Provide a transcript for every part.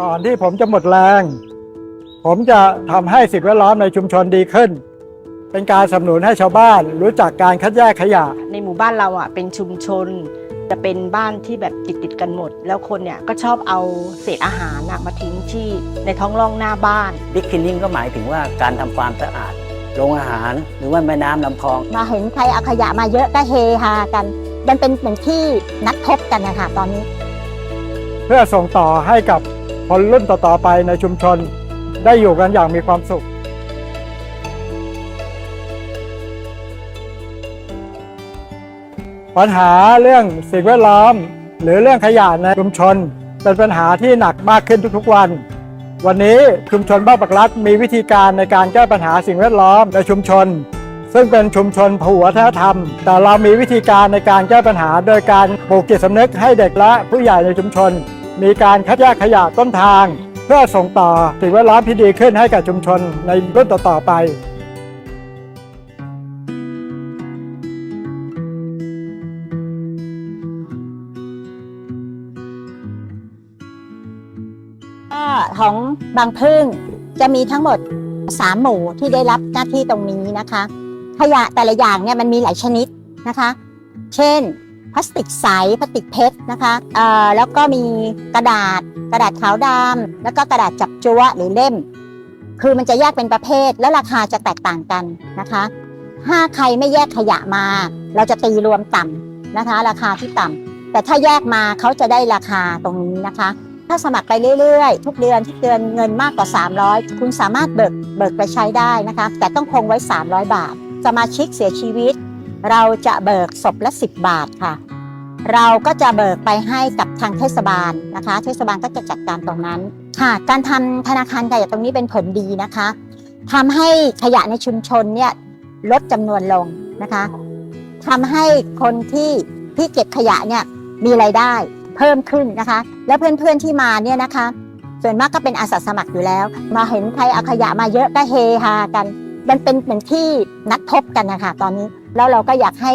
ก่อนที่ผมจะหมดแรง ผมจะทำให้สิ่งแวดล้อมในชุมชนดีขึ้น เป็นการสนับสนุนให้ชาวบ้านรู้จักการคัดแยกขยะ ในหมู่บ้านเราอะเป็นชุมชน จะเป็นบ้านที่แบบติดติดๆกันหมด แล้วคนเนี่ยก็ชอบเอาเศษอาหารน่ะมาทิ้งที่ในท้องร่องหน้าบ้าน บิ๊กคินนิ่งก็หมายถึงว่าการทำความสะอาดโรงอาหารหรือว่าแม่น้ำลำคลอง มาเห็นใครเอาขยะมาเยอะก็เฮฮากัน มันเป็นเหมือนที่นัดพบกันนะคะตอนนี้ เพื่อส่งต่อให้กับ คนรุ่นต่อๆไปในชุมชนได้อยู่กันอย่างมีความสุขปัญหาเรื่องสิ่งแวดล้อม หรือเรื่องขยะในชุมชน เป็นปัญหาที่หนักมากขึ้นทุกๆวัน วันนี้ชุมชนบ้านปักรัดมีวิธีการในการแก้ปัญหาสิ่งแวดล้อมในชุมชน ซึ่งเป็นชุมชนผวัฒนธรรม แต่เรามีวิธีการในการแก้ปัญหา โดยการปลูกจิตสำนึกให้เด็กและผู้ใหญ่ในชุมชน มีการคัดแยกขยะต้นทาง เพื่อส่งต่อสิ่งแวดล้อมที่ดีขึ้นให้กับชุมชนในรุ่นต่อๆไปก็ของบางพึ่งจะมีทั้งหมด 3 หมู่ที่ได้รับหน้าที่ตรงนี้นะคะ ขยะแต่ละอย่างเนี่ยมันมีหลายชนิดนะคะ เช่น พลาสติกใสพลาสติกเพชรนะคะเอ่อแล้วก็มีกระดาษกระดาษขาวดำแล้วก็กระดาษจับจั๊วหรือเล่ม คือมันจะแยกเป็นประเภทและราคาจะแตกต่างกันนะคะ ถ้าใครไม่แยกขยะมา เราจะตีรวมต่ำนะคะ ราคาที่ต่ำแต่ถ้าแยกมาเขาจะได้ราคาตรงนี้นะคะ ถ้าสมัครไปเรื่อยๆ ทุกเดือนทุกเดือนเงินมากกว่า 300 คุณสามารถเบิกเบิกไปใช้ได้นะคะ แต่ต้องคงไว้ 300 บาท สมาชิกเสียชีวิต เราจะเบิกศพละ 10 บาทค่ะ เราก็จะเบิกไปให้กับทางเทศบาลนะคะ เทศบาลก็จะจัดการตรงนั้นค่ะ การทำธนาคารขยะตรงนี้เป็นผลดีนะคะทำให้ขยะในชุมชนเนี่ยลดจำนวนลงนะคะทำให้คนที่ที่เก็บขยะเนี่ยมีรายได้เพิ่มขึ้นนะคะ แล้วเพื่อนๆที่มาเนี่ยนะคะ ส่วนมากก็เป็นอาสาสมัครอยู่แล้ว มาเห็นใครเอาขยะมาเยอะก็เฮฮากัน มันเป็นเหมือนที่นัดพบกันนะคะตอนนี้ แล้วเราก็อยากให้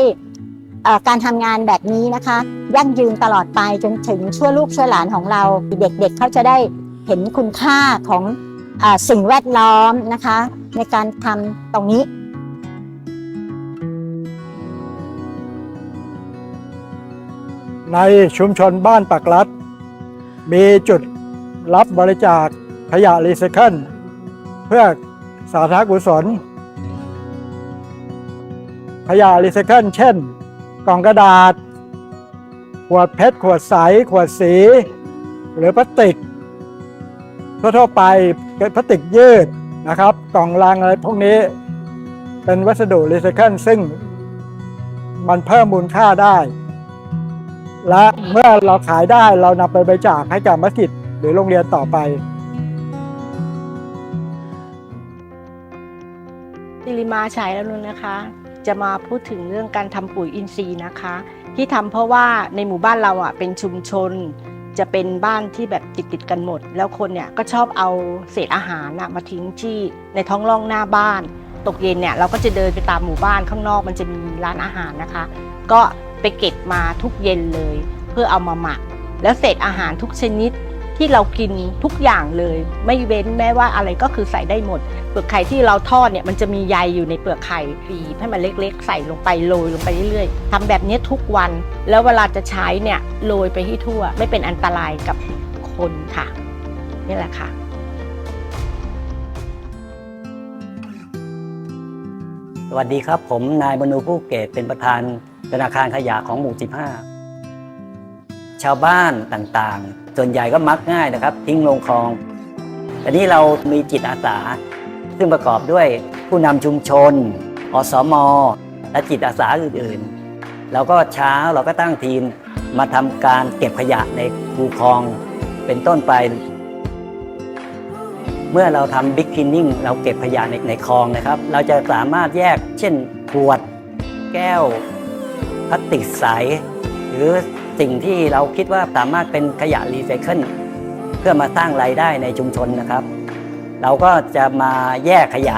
การทำงานแบบนี้นะคะ ยั่งยืนตลอดไปจนถึงชั่วลูกชั่วหลานของเรา เด็กๆเขาจะได้เห็นคุณค่าของออสิ่งแวดล้อมนะคะ ในการทำตรงนี้ในชุมชนบ้านปักรัดมีจุดรับบริจาคขยะรีไซเคิลเพื่อสาธารณกุศล ขยะรีไซเคิลเช่น กล่องกระดาษ ขวดเพชร ขวดใส ขวดสี หรือพลาสติก ทั่วๆไปเป็นพลาสติกยืดนะครับ กล่องลังอะไรพวกนี้ เป็นวัสดุรีไซเคิลซึ่งมันเพิ่มมูลค่าได้ และเมื่อเราขายได้เรานำไปบริจาคให้กับมัสยิดหรือโรงเรียนต่อไปสิริมาชัยแล้วนุ่นนะคะ จะมาพูดถึงเรื่องการทำปุ๋ยอินทรีย์นะคะ ที่ทำเพราะว่าในหมู่บ้านเราอะเป็นชุมชน จะเป็นบ้านที่แบบติดติดกันหมด แล้วคนเนี่ยก็ชอบเอาเศษอาหารน่ะมาทิ้งที่ในท้องร่องหน้าบ้าน ตกเย็นเนี่ยเราก็จะเดินไปตามหมู่บ้านข้างนอกมันจะมีร้านอาหารนะคะ ก็ไปเก็บมาทุกเย็นเลย เพื่อเอามาหมัก แล้วเศษอาหารทุกชนิด ที่เรากินทุกอย่างเลย ไม่เว้นแม้ว่าอะไรก็คือใส่ได้หมด เปลือกไข่ที่เราทอดเนี่ยมันจะมีใยอยู่ในเปลือกไข่บีบให้มันเล็กๆ ใส่ลงไปโรยลงไปเรื่อยๆทำแบบนี้ทุกวัน แล้วเวลาจะใช้เนี่ยโรยไปที่ทั่ว ไม่เป็นอันตรายกับคนค่ะ นี่แหละค่ะสวัสดีครับผมนายบรรูผู้เกตเป็นประธานธนาคารขยะของหมู่ 15 ชาวบ้านต่างๆ ส่วนใหญ่ก็มักง่ายนะครับ ทิ้งลงคลองแต่นี้เรามีจิตอาสา ซึ่งประกอบด้วยผู้นำชุมชน อสม และจิตอาสาอื่นๆ เราก็เช้าเราก็ตั้งทีมมาทำการเก็บขยะในคูคลองเป็นต้นไป เมื่อเราทำบิ๊กคินนิ่งเราเก็บขยะในในคลองนะครับ เราจะสามารถแยกเช่นขวด แก้วพลาสติกใสหรือ สิ่งที่เราคิดว่าสามารถเป็นขยะรีไซเคิลเพื่อมาสร้างรายได้ในชุมชนนะครับ เราก็จะมาแยกขยะ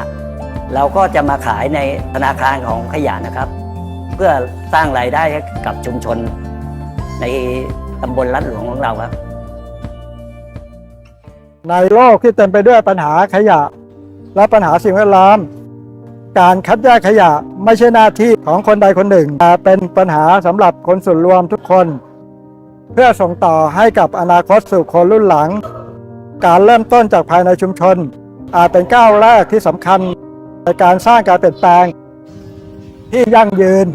เราก็จะมาขายในธนาคารของขยะนะครับ เพื่อสร้างรายได้ให้กับชุมชน ในตำบลลัดหลวงของเราครับ ในโลกที่เต็มไปด้วยปัญหาขยะ และปัญหาสิ่งแวดล้อม การคัดแยกขยะไม่ใช่หน้าที่ของคนใดคนหนึ่งแต่เป็นปัญหาสำหรับคนส่วนรวมทุกคน เพื่อส่งต่อให้กับอนาคตสู่คนรุ่นหลัง การเริ่มต้นจากภายในชุมชน อาจเป็นก้าวแรกที่สำคัญในการสร้างการเปลี่ยนแปลง ที่ยั่งยืน